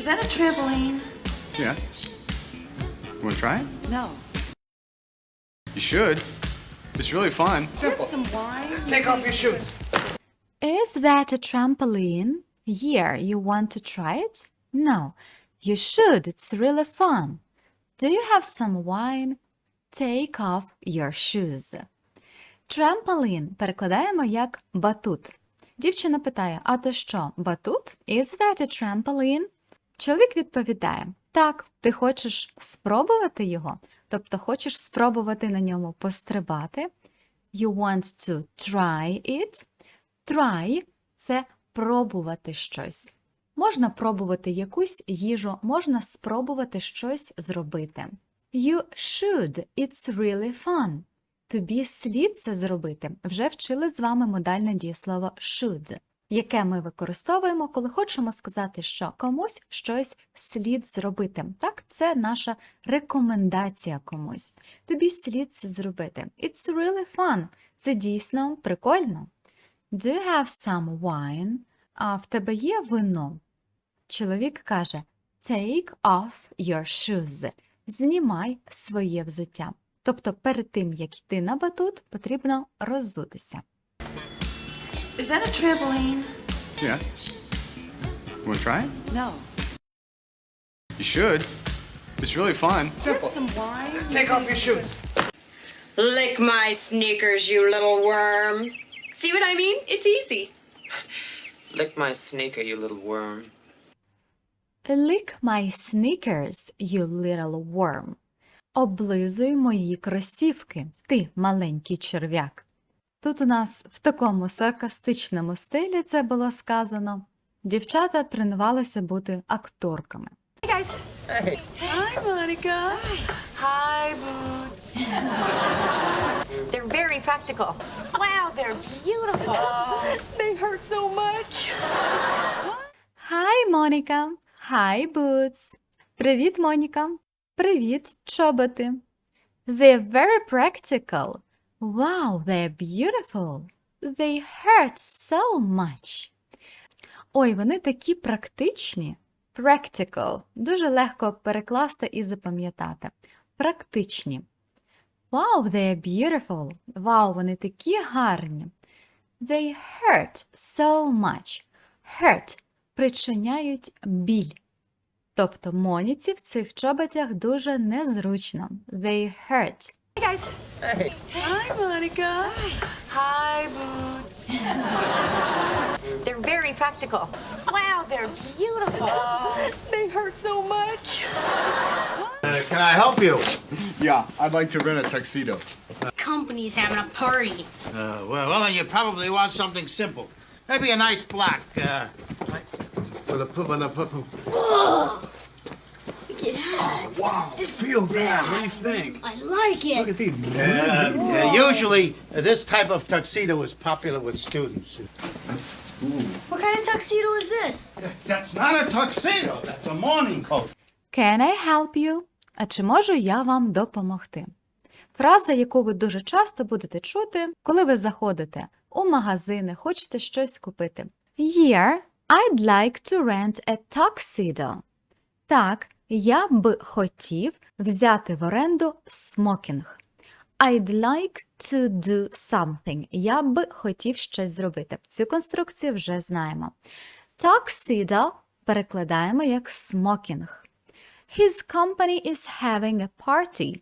Is that a trampoline? Yeah. You want to try it? No. You should. It's really fun. Do you have some wine? Take off your shoes. Is that a trampoline? Yeah, you want to try it? No, you should. It's really fun. Do you have some wine? Take off your shoes. Trampoline перекладаємо як батут. Дівчина питає: А то що, батут? Is that a trampoline? Чоловік відповідає: Так, ти хочеш спробувати його? Тобто хочеш спробувати на ньому пострибати. You want to try it. Try – це пробувати щось. Можна пробувати якусь їжу, можна спробувати щось зробити. You should. It's really fun. Тобі слід це зробити. Вже вчили з вами модальне дієслово should, яке ми використовуємо, коли хочемо сказати, що комусь щось слід зробити. Так, це наша рекомендація комусь. Тобі слід це зробити. It's really fun. Це дійсно прикольно. Do you have some wine? А в тебе є вино? Чоловік каже Take off your shoes. Знімай своє взуття. Тобто перед тим, як йти на батут, потрібно роззутися. Is that a trampoline? Yeah. Want to try it? No. You should. It's really fun. Have some wine? Take off your shoes. Lick my sneakers, you little worm. See what I mean? It's easy. Lick my sneaker, you little worm. Lick my sneakers, you little worm. Облизуй мої кросівки, ти маленький черв'як. Тут у нас в такому саркастичному стилі це було сказано. Дівчата тренувалися бути акторками. Hi, Monica. Hi, Boots. They're very practical. Wow, they're beautiful. they hurt so much. Hi, Моніка! Hi, Boots! Привіт, Моніка! Привіт, чоботи! They're very practical. Wow, they're beautiful. They hurt so much. Ой, вони такі практичні. Practical. Дуже легко перекласти і запам'ятати. Практичні. Wow, they're beautiful. Вау, вони такі гарні. They hurt so much. Hurt причиняють біль. Тобто Моніці в цих чоботях дуже незручно. They hurt. Hi, Monica. Hi, Boots. They're very practical. Wow, they're beautiful. they hurt so much. Uh, can I help you? Yeah, I'd like to rent a tuxedo. company's having a party. Uh, well, well, then you probably want something simple. Maybe a nice black. Uh, with a with a. Get out. Wow! Feel that. What do you think? I like it. Look at these. Yeah, yeah, usually uh, this type of tuxedo is popular with students. What kind of tuxedo is this? That's not a tuxedo. That's a morning coat. Can I help you? А чи можу я вам допомогти? Фраза, яку ви дуже часто будете чути, коли ви заходите у магазини, хочете щось купити. Yeah, I'd like to rent a tuxedo. Так, я б хотів взяти в оренду смокінг. I'd like to do something. Я б хотів щось зробити. Цю конструкцію вже знаємо. Tuxedo перекладаємо як смокінг. His company is having a party.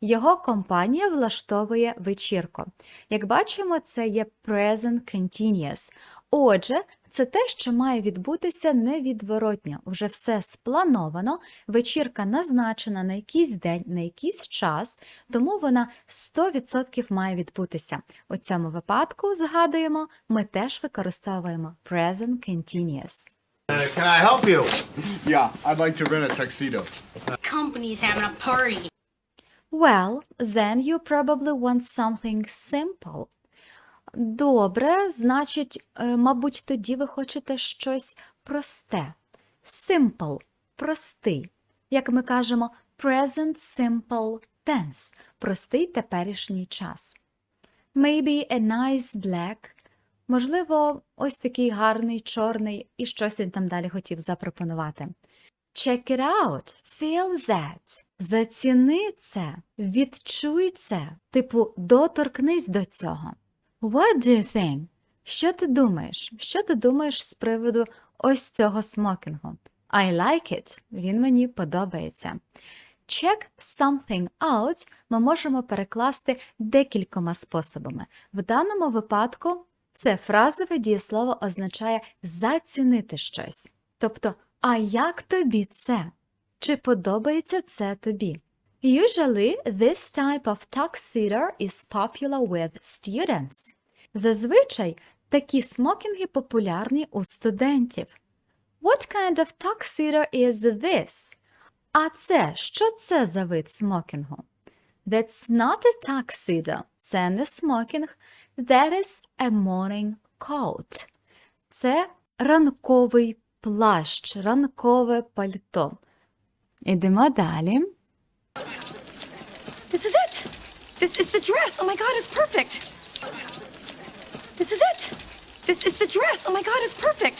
Його компанія влаштовує вечірку. Як бачимо, це є present continuous. Отже, це те, що має відбутися невідворотньо. Вже все сплановано, вечірка назначена на якийсь день, на якийсь час, тому вона 100% має відбутися. У цьому випадку, згадуємо, ми теж використовуємо present continuous. Uh, can I help you? Yeah, I'd like to rent a tuxedo. Company's having a party. Well, then you probably want something simple. Добре, значить, е, мабуть, тоді ви хочете щось просте. Simple – простий. Як ми кажемо, present simple tense – простий теперішній час. Maybe a nice black. Можливо, ось такий гарний чорний, і щось він там далі хотів запропонувати. Check it out. Feel that. Заціни це. Відчуй це. Типу, доторкнись до цього. What do you think? Що ти думаєш? Що ти думаєш з приводу ось цього смокінгу? I like it. Він мені подобається. Check something out ми можемо перекласти декількома способами. В даному випадку це фразове дієслово означає зацінити щось. Тобто, а як тобі це? Чи подобається це тобі? Usually, this type of tuxedo is popular with students. Зазвичай такі смокінги популярні у студентів. What kind of tuxedo is this? А це, що це за вид смокінгу? That's not a tuxedo. Це не смокінг. That is a morning coat. Це ранковий плащ, ранкове пальто. Ідемо далі. This is it. This is the dress. Oh my god, it's perfect. This is it. This is the dress. Oh my god, it's perfect.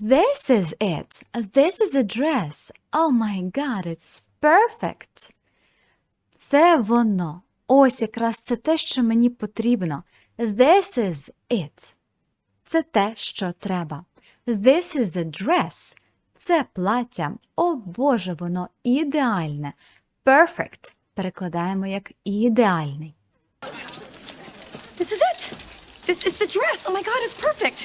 This is it. This is a dress. Oh my god, it's perfect. Це воно. Ось якраз це те, що мені потрібно. This is it. Це те, що треба. This is a dress. Це плаття. О Боже, воно ідеальне. Perfect. Перекладаємо як ідеальний. This is it. This is the dress. Oh my god, it's perfect.